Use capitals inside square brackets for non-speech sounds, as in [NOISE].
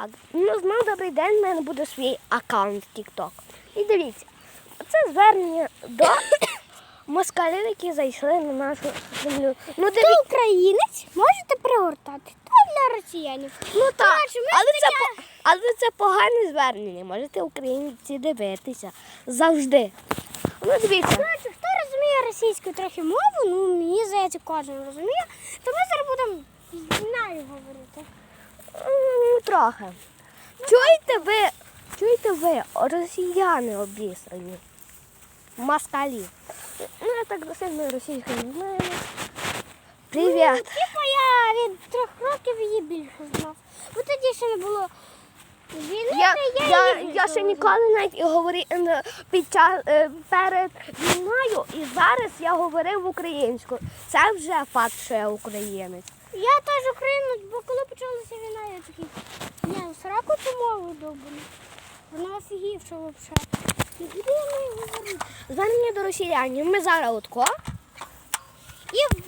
Так, ну знову добрий день, в мене буде свій аккаунт в TikTok. І дивіться, це звернення до [COUGHS] москалів, які зайшли на нашу землю. Ну, Хто дивіться, українець, можете пригортати. То для росіянів. ну так, Коротше, ми але це, таке- по- але це погане звернення. Можете українці дивитися завжди. Ну, дивіться. Коротше, хто розуміє російську трохи мову, ну мені здається, кожен розуміє, то ми зараз будемо з нею говорити. М, Трохи. Чуєте ви, чуєте ви, росіяни обісрані? Москалі. Ну, я так сильно російську не знаю. Привіт. Типу я від трьох років її більше знав. Бо тоді ще не було війни, Я, я, її я ще ніколи навіть і говорив під час е, перед війною, і зараз я говорив українською. Це вже факт, що я українець. Я теж українець, бо коли почалася війна, я такий, ні, сраку цю мову добуду. Вона офігівша взагалі. Звернення до росіянів. Ми зараз отко. І